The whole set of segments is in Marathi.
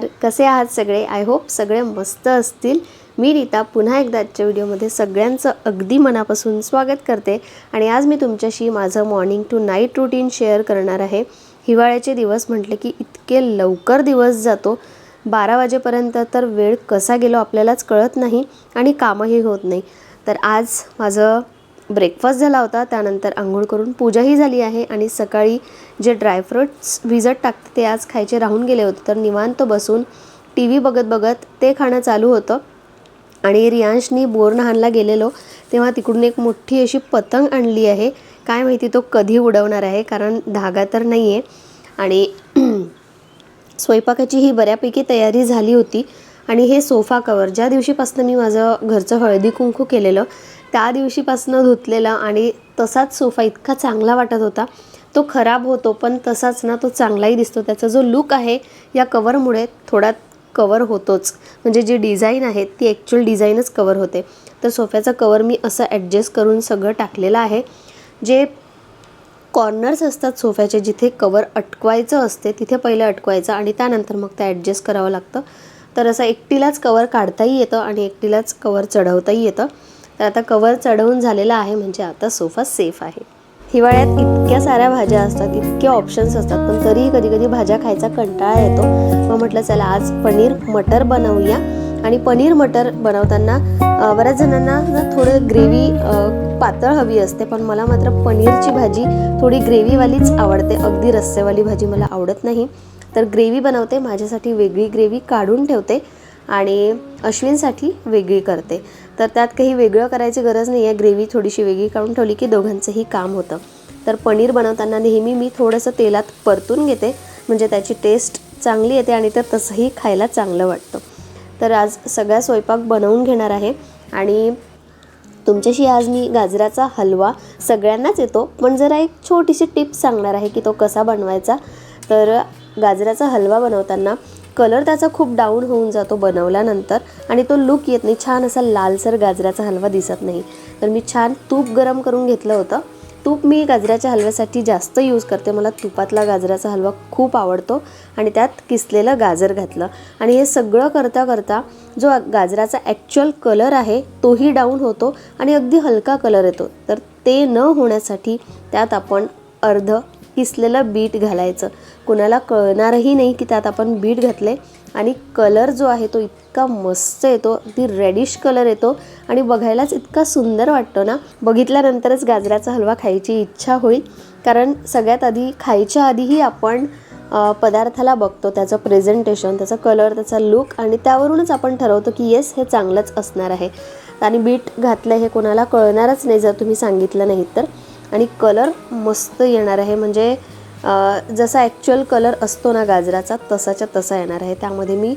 नमस्कार कसे आहात सगळे? आय होप सगळे मस्त असतील. मी रीता पुन्हा एकदा आजच्या व्हिडिओमध्ये सगळ्यांचं अगदी मनापासून स्वागत करते. आणि आज मी तुमच्याशी माझं morning to night routine share करणार आहे. हिवाळ्याचे दिवस म्हटले की इतके लवकर दिवस जातो. बारा वाजेपर्यंत तर वेळ कसा गेलो आपल्यालाच कळत नाही आणि कामही होत नाही. तर आज माझं ब्रेकफास्ट झाला होता त्यानंतर आंघोळ करून पूजाही झाली आहे आणि सकाळी जे ड्रायफ्रुट्स भिजत टाकते ते आज खायचे राहून गेले होते. तर निवांत बसून टी व्ही बघत बघत ते खाणं चालू होतं आणि रियांशनी बोरनहानला गेलेलो तेव्हा तिकडून एक मोठी अशी पतंग आणली आहे. काय माहिती तो कधी उडवणार आहे कारण धागा तर नाही आहे आणि स्वयंपाकाची ही बऱ्यापैकी तयारी झाली होती. आणि हे सोफा कवर ज्या दिवशीपासून मी माझं घरचं हळदी कुंकू केलेलं त्या दिवशीपासून धुतलेला आणि तसाच सोफा इतका चांगला वाटत होता. तो खराब होतो पण तसाच ना तो चांगलाही दिसतो. त्याचा जो लुक आहे या कवरमुळे थोडा कवर होतोच. म्हणजे जी डिझाईन आहे ती ॲक्च्युअल डिझाईनच कवर होते. तर सोफ्याचा कवर मी असं ॲडजस्ट करून सगळं टाकलेलं आहे. जे कॉर्नर्स असतात सोफ्याचे जिथे कवर अटकवायचं असते तिथे पहिलं अटकवायचं आणि त्यानंतर मग ते ॲडजस्ट करावं लागतं. तर असं एकटीलाच कवर काढताही येतं आणि एकटीलाच कवर चढवताही येतं. तर आता कवर चढवून झालेला आहे म्हणजे आता सोफा सेफ आहे. हिवाळ्यात इतक्या साऱ्या भाज्या असतात इतके ऑप्शन्स असतात पण तरीही कधी कधी भाज्या खायचा कंटाळा येतो. मग म्हटलं चला आज पनीर मटर बनवूया. आणि पनीर मटर बनवताना बऱ्याच जणांना ना थोडं ग्रेव्ही पातळ हवी असते पण मला मात्र पनीरची भाजी थोडी ग्रेव्हीवालीच आवडते. अगदी रस्सेवाली भाजी मला आवडत नाही. तर ग्रेव्ही बनवते माझ्यासाठी वेगळी ग्रेव्ही काढून ठेवते आणि अश्विनसाठी वेगळी करते. तर त्यात काही वेगळं करायची गरज नाही आहे ग्रेव्ही थोडीशी वेगळी काढून ठेवली की दोघांचंही काम होतं. तर पनीर बनवताना नेहमी मी थोडंसं तेलात परतून घेते. म्हणजे त्याची टेस्ट चांगली येते आणि तर तसंही खायला चांगलं वाटतं. तर आज सगळा स्वयंपाक बनवून घेणार आहे. आणि तुमच्याशी आज मी गाजराचा हलवा सगळ्यांनाच येतो. पण जरा एक छोटीशी टिप सांगणार आहे की तो कसा बनवायचा. तर गाजराचा हलवा बनवताना कलर त्याचा खूप डाऊन होऊन जातो बनवल्यानंतर आणि तो लुक येत नाही. छान असा लालसर गाजराचा हलवा दिसत नाही. तर मी छान तूप गरम करून घेतलं होतं. तूप मी गाजराच्या हलव्यासाठी जास्त यूज करते. मला तुपातला गाजराचा हलवा खूप आवडतो आणि त्यात किसलेलं गाजर घातलं. आणि हे सगळं करता करता जो गाजराचा ॲक्च्युअल कलर आहे तोही डाऊन होतो आणि अगदी हलका कलर येतो. तर ते न होण्यासाठी त्यात आपण अर्ध किसलेलं बीट घालायचं. कुणाला कळणारही नाही की त्यात आपण बीट घातले आणि कलर जो आहे तो इतका मस्त येतो अगदी रेडिश कलर येतो. आणि बघायलाच इतका सुंदर वाटतो ना. बघितल्यानंतरच गाजराचा हलवा खायची इच्छा होईल. कारण सगळ्यात आधी खायच्या आधीही आपण पदार्थाला बघतो. त्याचं प्रेझेंटेशन त्याचा कलर त्याचा लुक आणि त्यावरूनच आपण ठरवतो की येस हे चांगलंच असणार आहे. आणि बीट घातलं हे कोणाला कळणारच नाही जर तुम्ही सांगितलं नाही तर. आणि कलर मस्त येणार आहे. म्हणजे जसा ॲक्च्युअल कलर असतो ना गाजराचा तसाच्या तसा येणार आहे. त्यामध्ये मी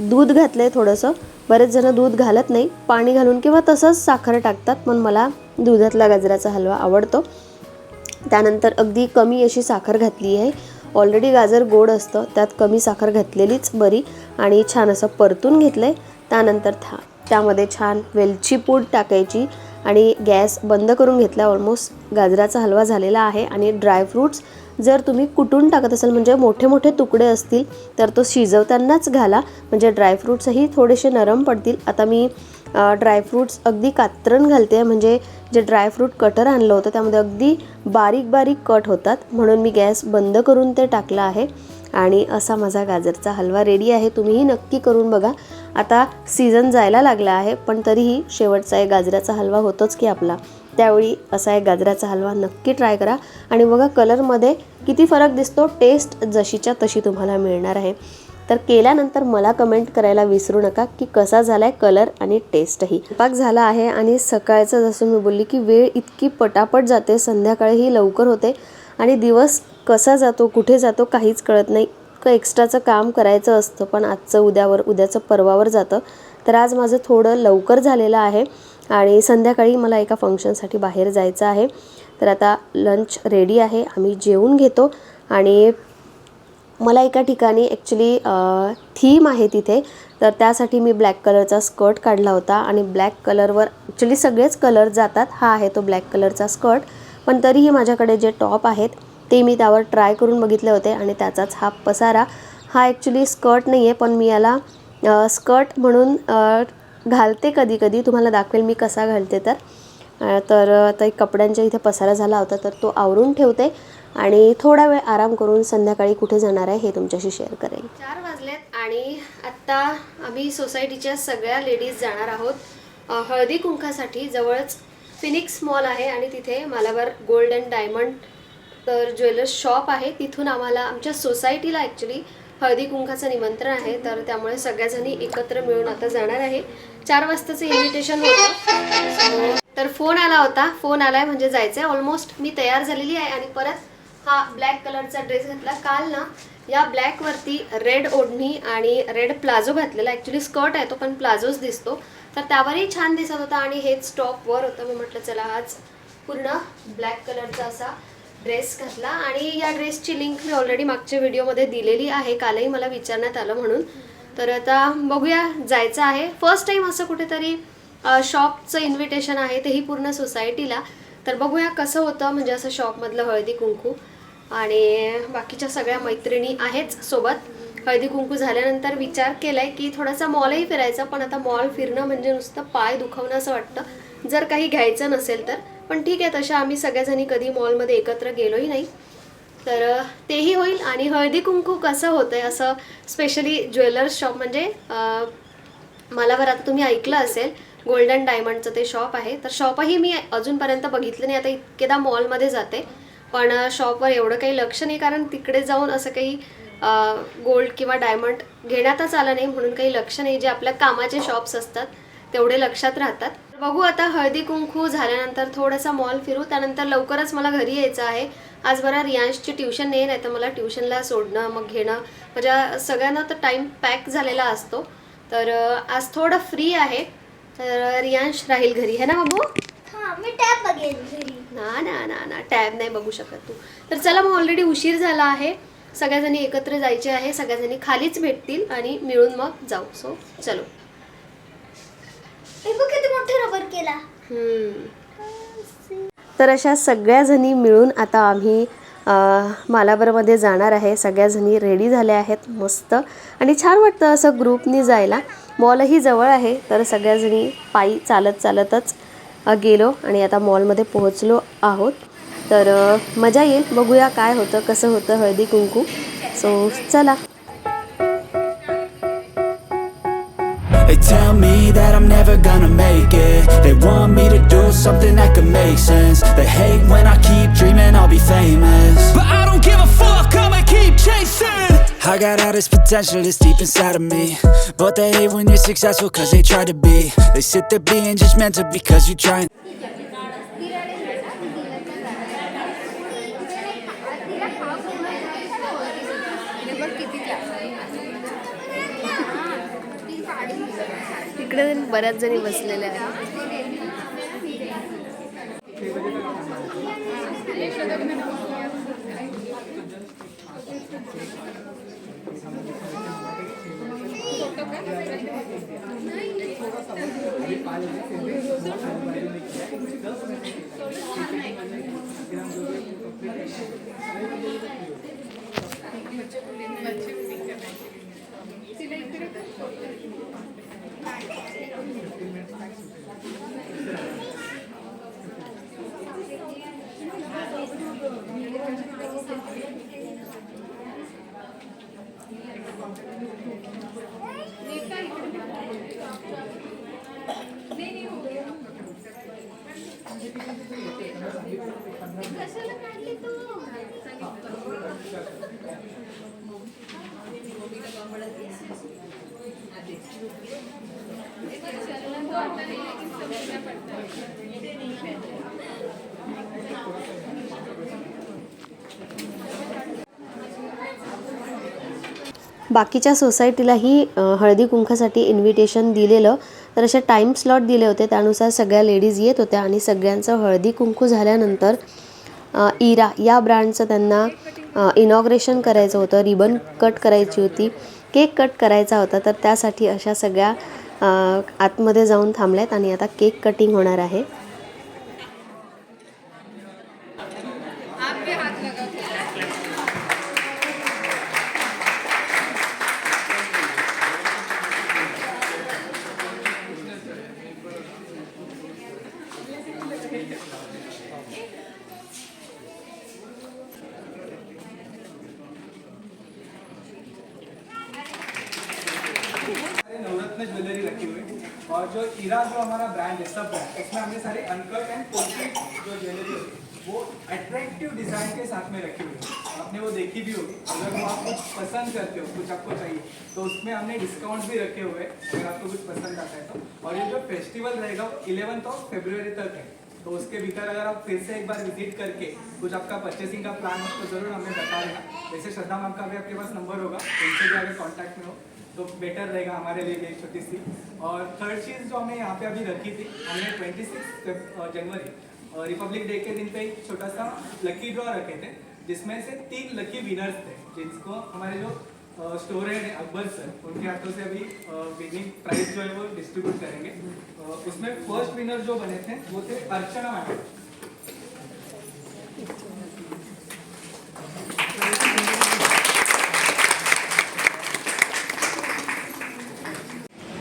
दूध घातलं आहे थोडंसं. बरेच जण दूध घालत नाही. पाणी घालून किंवा तसंच साखर टाकतात पण मला दुधातला गाजराचा हलवा आवडतो. त्यानंतर अगदी कमी अशी साखर घातली आहे. ऑलरेडी गाजर गोड असतं त्यात कमी साखर घातलेलीच बरी आणि छान असं परतून घेतलं आहे त्यानंतर था त्यामध्ये छान वेलची पूड टाकायची. आणि गॅस बंद करून घेतला ऑलमोस्ट गाजराचा हलवा झालेला आहे. आणि ड्रायफ्रूट्स जर तुम्ही कुटून टाकत असाल म्हणजे मोठे मोठे तुकडे असतील तर तो शिजवतानाच घाला. म्हणजे ड्रायफ्रूट्सही थोडेसे नरम पडतील. आता मी ड्रायफ्रूट्स अगदी कात्रण घालते. म्हणजे जे ड्रायफ्रूट कटर आणलं होतं त्यामध्ये अगदी बारीक बारीक कट होतात. म्हणून मी गॅस बंद करून ते टाकलं आहे. आणि असा माझा गाजरचा हलवा रेडी आहे. तुम्हीही नक्की करून बघा. आता सीझन जायला लागला आहे पण तरीही शेवटचा एक गाजराचा हलवा होतोच की आपला. त्यावेळी असा एक गाजराचा हलवा नक्की ट्राय करा. आणि बघा कलरमध्ये किती फरक दिसतो टेस्ट जशीच्या तशी तुम्हाला मिळणार आहे. तर केल्यानंतर मला कमेंट करायला विसरू नका की कसा झाला आहे कलर आणि टेस्टही पाक झाला आहे आणि सकाळचं जसं मी बोलली की वेळ इतकी पटापट जाते संध्याकाळीही लवकर होते. आणि दिवस कसा जातो कुठे जातो काहीच कळत नाही. इतकं एक्स्ट्राचं काम करायचं असतं पण आजचं उद्यावर उद्याचं परवावर जातं. तर आज माझं थोडं लवकर झालेलं आहे आणि संध्याकाळी मला एका फंक्शनसाठी बाहेर जायचं आहे. तर आता लंच रेडी आहे आम्ही जेवून घेतो आणि मला एका ठिकाणी ॲक्च्युली थीम आहे तिथे. तर त्यासाठी मी ब्लॅक कलरचा स्कर्ट काढला होता आणि ब्लॅक कलरवर ॲक्च्युली सगळेच कलर जातात. हा आहे तो ब्लॅक कलरचा स्कर्ट. पण तरीही माझ्याकडे जे टॉप आहेत ते मी त्यावर ट्राय करून बघितले होते आणि त्याचाच हा पसारा हा ॲक्च्युली स्कर्ट नाही आहे पण मी याला स्कर्ट म्हणून घालते कधी कधी. तुम्हाला दाखवेल मी कसा घालते तर. तर आता कपड्यांच्या इथे पसारा झाला होता तर तो आवरून ठेवते आणि थोडा वेळ आराम करून संध्याकाळी कुठे जाणार आहे हे तुमच्याशी शेअर करेल चार वाजलेत आणि आत्ता आम्ही सोसायटीच्या सगळ्या लेडीज जाणार आहोत हळदी कुंकासाठी जवळच फिनिक्स मॉल आहे आणि तिथे मालावर गोल्ड अँड डायमंड तर ज्वेलर्स शॉप आहे तिथून आम्हाला आमच्या सोसायटीला ॲक्च्युली हळदी कुंकाचं निमंत्रण आहे. तर त्यामुळे सगळ्याजणी एकत्र मिळून आता जाणार आहे. चार वाजताचं इन्व्हिटेशन होतं. तर फोन आला होता. फोन आलाय म्हणजे जायचं आहे ऑलमोस्ट मी तयार झालेली आहे आणि परत हा ब्लॅक कलरचा ड्रेस घातला. काल ना या ब्लॅकवरती रेड ओढणी आणि रेड प्लाझो घातलेला. ॲक्च्युली स्कर्ट आहे तो पण प्लाझोच दिसतो. तर त्यावरही छान दिसत होता आणि हेच टॉपवर होतं. मी म्हटलं चला आज पूर्ण ब्लॅक कलरचा असा ड्रेस घातला आणि या ड्रेसची लिंक मी ऑलरेडी मागच्या व्हिडिओमध्ये दिलेली आहे. कालही मला विचारण्यात आलं म्हणून. तर आता बघूया जायचं आहे. फर्स्ट टाईम असं कुठेतरी शॉपचं इन्व्हिटेशन आहे तेही पूर्ण सोसायटीला तर बघूया कसं होतं म्हणजे असं शॉपमधलं हळदी कुंकू. आणि बाकीच्या सगळ्या मैत्रिणी आहेच सोबत. हळदी कुंकू झाल्यानंतर विचार केलाय की थोडासा मॉलही फिरायचा पण आता मॉल फिरणं म्हणजे नुसतं पाय दुखवणं असं वाटतं. जर काही घ्यायचं नसेल तर. पण ठीक आहे तशा आम्ही सगळ्याजणी कधी मॉलमध्ये एकत्र गेलोही नाही. तर तेही होईल आणि हळदी कुंकू कसं आहे असं स्पेशली ज्वेलर्स शॉप म्हणजे मला बरं आता तुम्ही ऐकलं असेल गोल्डन डायमंडचं ते शॉप आहे तर शॉपही मी अजूनपर्यंत बघितलं नाही. आता इतकेदा मॉलमध्ये जाते पण शॉपवर एवढं काही लक्ष नाही कारण तिकडे जाऊन असं काही गोल्ड किंवा डायमंड घेण्यातच आलं नाही म्हणून काही लक्ष नाही. जे आपल्या कामाचे शॉप्स असतात तेवढे लक्षात राहतात. बघू आता हळदी कुंकू झाल्यानंतर थोडासा मॉल फिरू. त्यानंतर लवकरच मला घरी यायचं आहे. आज बरं रियांशची ट्युशन नाही नाही तर मला ट्युशनला सोडणं मग घेणं. म्हणजे सगळ्यांना तर टाईम पॅक झालेला असतो. तर आज थोडं फ्री आहे. तर रियांश राहील घरी है ना बाबू? हा मी टॅब बघेन घरी. ना ना ना ना टॅब नाही बघू शकत तू. तर चला मग ऑलरेडी उशीर झाला आहे. सगळ्याजणी एकत्र जायचे आहे. सगळ्याजणी खालीच भेटतील आणि मिळून मग जाऊ. सो चलो. हे बघ किती रबर केला. तर अशा सगळ्याजणी मिळून आता आम्ही मालाबरमध्ये जाणार आहे. सगळ्याजणी रेडी झाल्या आहेत मस्त. आणि छान वाटतं असं ग्रुपनी जायला. मॉलही जवळ आहे तर सगळ्याजणी पायी चालत चालतच गेलो आणि आता मॉलमध्ये पोहोचलो आहोत. तर मजा येईल. बघूया काय होतं कसं होतं हळदी कुंकू. सो चला. They tell me that I'm never gonna make it. They want me to do something that could make sense. They hate when I keep dreaming I'll be famous. But I don't give a fuck, I'ma keep chasing. I got all this potential that's deep inside of me. But they hate when you're successful cause they try to be. They sit there being judgmental because you're trying इकडे बऱ्याच जणी बसलेल्या आहेत बाकीच्या सोसायटीलाही हळदी कुंकासाठी इन्व्हिटेशन दिलेलं तर असे टाईम स्लॉट दिले होते. त्यानुसार सगळ्या लेडीज येत होत्या आणि सगळ्यांचं हळदी कुंकू झाल्यानंतर इरा या ब्रँडचं त्यांना इनॉग्रेशन करायचं होतं. रिबन कट करायची होती. केक कट करायचा होता. तर त्यासाठी अशा सगळ्या आतमध्ये जाऊन थांबल्यात आणि आता केक कटिंग होणार आहे. और जो ईरा जो हमारा ब्रांड है, सब ब्रांड इसमें हमने सारे अनकट एंड पोर्ट्रेट जो ज्वेलरी होती वो अट्रैक्टिव डिज़ाइन के साथ में रखी हुई है। आपने वो देखी भी होगी। अगर वो आप कुछ पसंद करते हो, कुछ आपको चाहिए तो उसमें हमने डिस्काउंट भी रखे हुए हैं, अगर आपको कुछ पसंद आता है तो। और ये जो फेस्टिवल रहेगा, वो इलेवंथ ऑफ़ फेब्रुवरी तक है। तो उसके भीतर अगर आप फिर से एक बार विज़िट करके कुछ आपका परचेसिंग का प्लान हो तो ज़रूर हमें बता देना। वैसे श्रद्धा मैम का भी आपके पास नंबर होगा उनसे भी अगर कॉन्टैक्ट में हो। तो बेटर रहेगा हमारे लिए एक छोटी सी और थर्ड चीज़ जो हमने यहाँ पे अभी रखी थी, हमने ट्वेंटी सिक्स जनवरी रिपब्लिक डे के दिन पे एक छोटा सा लकी ड्रॉ रखे थे, जिसमें से तीन लकी विनर्स थे जिनको हमारे जो स्टोर है अकबर सर उनके हाथों से अभी विनिंग प्राइज जो है वो डिस्ट्रीब्यूट करेंगे। उसमें फ़र्स्ट विनर जो बने थे, वो थे अर्चना मैडम।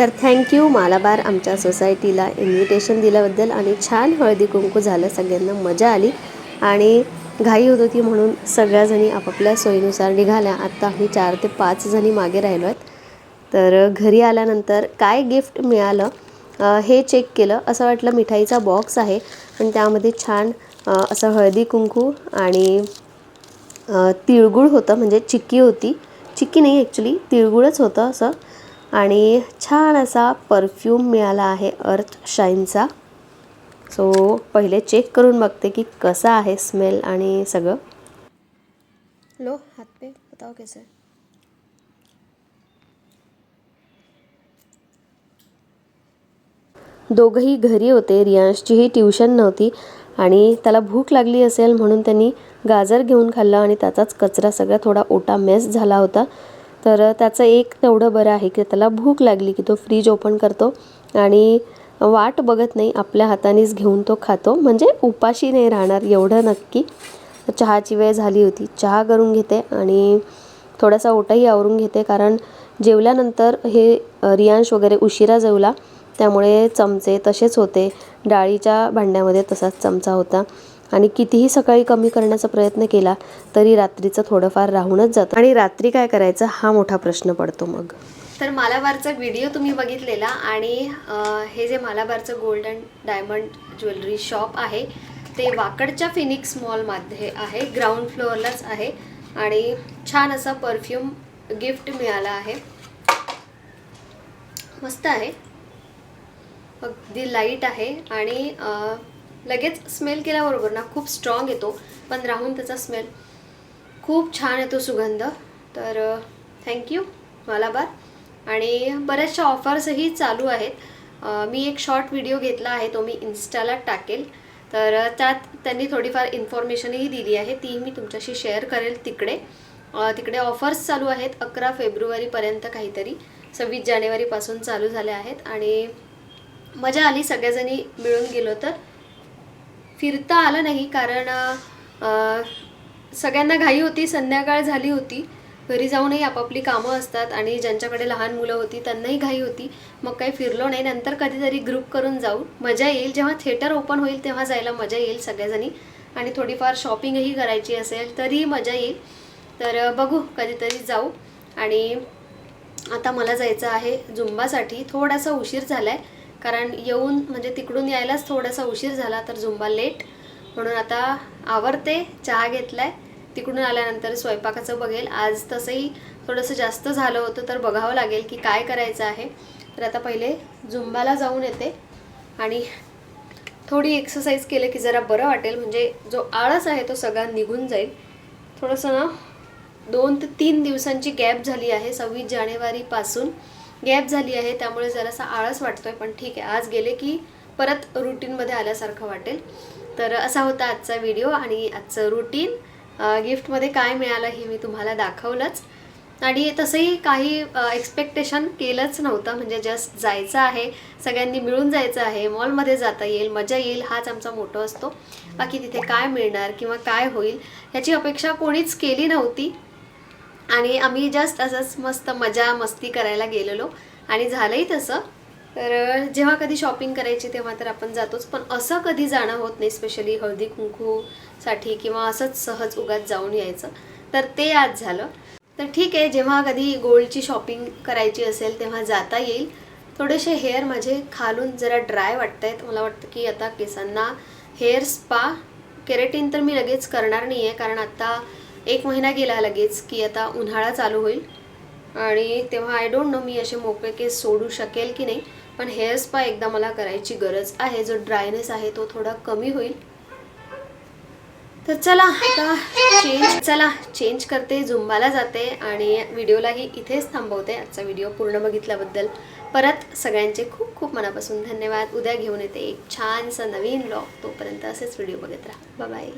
तर थँक्यू मालाबार आमच्या सोसायटीला इन्व्हिटेशन दिल्याबद्दल आणि छान हळदी कुंकू झालं सगळ्यांना मजा आली. आणि घाई होत होती म्हणून सगळ्याजणी आपापल्या सोयीनुसार निघाल्या. आत्ता आम्ही चार ते पाच जणी मागे राहिलो आहेत. तर घरी आल्यानंतर काय गिफ्ट मिळालं हे चेक केलं. असं वाटलं मिठाईचा बॉक्स आहे आणि त्यामध्ये छान असं हळदी कुंकू आणि तिळगुळ होतं. म्हणजे चिक्की होती. चिक्की नाही ॲक्च्युली तिळगुळच होतं असं. आणि छान असा परफ्यूम मिळाला आहे अर्थ शाईनचा. सो पहिले चेक करून बघते की कसा आहे स्मेल आणि सगळं. लो हात पे बताओ कैसे? दोघंही घरी होते रियांशचीही ट्युशन नव्हती आणि त्याला भूक लागली असेल म्हणून त्यांनी गाजर घेऊन खाल्लं आणि त्याचाच कचरा सगळा थोडा ओटा मेस झाला होता. तर त्याचं एक तेवढं बरं आहे की त्याला भूक लागली की तो फ्रीज ओपन करतो आणि वाट बघत नाही आपल्या हातानेच घेऊन तो खातो. म्हणजे उपाशी नाही राहणार एवढं नक्की. चहाची वेळ झाली होती. चहा करून घेते आणि थोडासा ओटाही आवरून घेते कारण जेवल्यानंतर हे रियांश वगैरे उशिरा जेवला त्यामुळे चमचे तसेच होते. डाळीच्या भांड्यामध्ये तसाच चमचा होता. आणि कितीही सकाळी कमी करण्याचा प्रयत्न केला तरी रात्रीचं थोडंफार राहूनच जातं. आणि रात्री काय करायचं हा मोठा प्रश्न पडतो मग. तर मालाबारचा व्हिडिओ तुम्ही बघितलेला आणि हे जे मालाबारचं gold and diamond jewellery shop आहे ते वाकडच्या फिनिक्स मॉलमध्ये आहे ग्राउंड फ्लोअरलाच आहे आणि छान असा परफ्यूम गिफ्ट मिळाला आहे. मस्त आहे. अगदी लाइट आहे आणि लगेच स्मेल केल्याबरोबर ना खूप स्ट्रॉंग येतो. पण राहून त्याचा स्मेल खूप छान येतो सुगंध. तर थँक्यू मालाबार आणि बऱ्याचशा ऑफर्सही चालू आहेत. मी एक शॉर्ट व्हिडिओ घेतला आहे तो मी इन्स्टाला टाकेल. तर त्यात त्यांनी थोडीफार इन्फॉर्मेशनही दिली आहे. ती मी तुमच्याशी शेअर करेल तिकडे. तिकडे ऑफर्स चालू आहेत. अकरा फेब्रुवारीपर्यंत काहीतरी सव्वीस जानेवारीपासून चालू झाल्या आहेत. आणि मजा आली सगळ्याजणी मिळून गेलो तर. फिरता आलं नाही कारण सगळ्यांना घाई होती संध्याकाळ झाली होती. घरी जाऊनही आपापली कामं असतात आणि ज्यांच्याकडे लहान मुलं होती त्यांनाही घाई होती. मग काही फिरलो नाही. नंतर कधीतरी ग्रुप करून जाऊ. मजा येईल. जेव्हा थिएटर ओपन होईल तेव्हा जायला मजा येईल सगळ्याजणी. आणि थोडीफार शॉपिंगही करायची असेल तरीही मजा येईल. तर बघू कधीतरी जाऊ. आणि आता मला जायचं आहे झुंबासाठी थोडासा उशीर झाला आहे कारण येऊन म्हणजे तिकडून यायलाच थोडासा उशीर झाला तर झुंबा लेट. म्हणून आता आवरते चहा घेतला आहे तिकडून आल्यानंतर स्वयंपाकाचं बघेल. आज तसंही थोडंसं जास्त झालं होतं तर बघावं लागेल की काय करायचं आहे. तर आता पहिले झुंबाला जाऊन येते. आणि थोडी एक्सरसाइज केलं की जरा बरं वाटेल. म्हणजे जो आळस आहे तो सगळा निघून जाईल. थोडंसं ना दोन ते तीन दिवसांची गॅप झाली आहे सव्वीस जानेवारीपासून. गॅप झाली आहे त्यामुळे जरासा आळस वाटतोय पण ठीक आहे. आज गेले की परत रुटीनमध्ये आल्यासारखं वाटेल. तर असा होता आजचा व्हिडिओ आणि आजचं रुटीन गिफ्टमध्ये काय मिळालं हे मी तुम्हाला दाखवलंच. आणि तसंही काही एक्सपेक्टेशन केलंच नव्हतं. म्हणजे जस्ट जायचं आहे सगळ्यांनी मिळून जायचं आहे मॉलमध्ये जाता येईल मजा येईल हाच आमचा मोठो असतो. बाकी तिथे काय मिळणार किंवा काय होईल ह्याची अपेक्षा कोणीच केली नव्हती. आणि आम्ही जस्ट असंच मस्त मजा मस्ती करायला गेलेलो. आणि झालंही तसं. तर जेव्हा कधी शॉपिंग करायची तेव्हा तर आपण जातोच. पण असं कधी जाणं होत नाही स्पेशली हळदी कुंकूसाठी किंवा असंच सहज उगाच जाऊन यायचं. तर ते आज झालं. तर ठीक आहे जेव्हा कधी गोल्डची शॉपिंग करायची असेल तेव्हा जाता येईल. थोडेसे हेअर माझे खालून जरा ड्राय वाटत आहेत मला वाटतं की आता केसांना हेअर स्पा केरेटिन तर मी लगेच करणार नाही आहे कारण आता एक महिना गेला लगेच की आता उन्हाळा चालू होईल. आणि तेव्हा आय डोंट नो मी असे मोकळे केस सोडू शकेल की नाही पण हेअर स्पा एकदा मला करायची गरज आहे. जो ड्रायनेस आहे तो थोडा कमी होईल. तर चला आता चेंज चला चेंज करते झुंबाला जाते आणि व्हिडिओलाही इथेच थांबवते. आजचा व्हिडिओ पूर्ण बघितल्याबद्दल परत सगळ्यांचे खूप खूप मनापासून धन्यवाद. उद्या घेऊन येते एक छानसा नवीन ब्लॉग तोपर्यंत असेच व्हिडिओ बघत राहा. बाय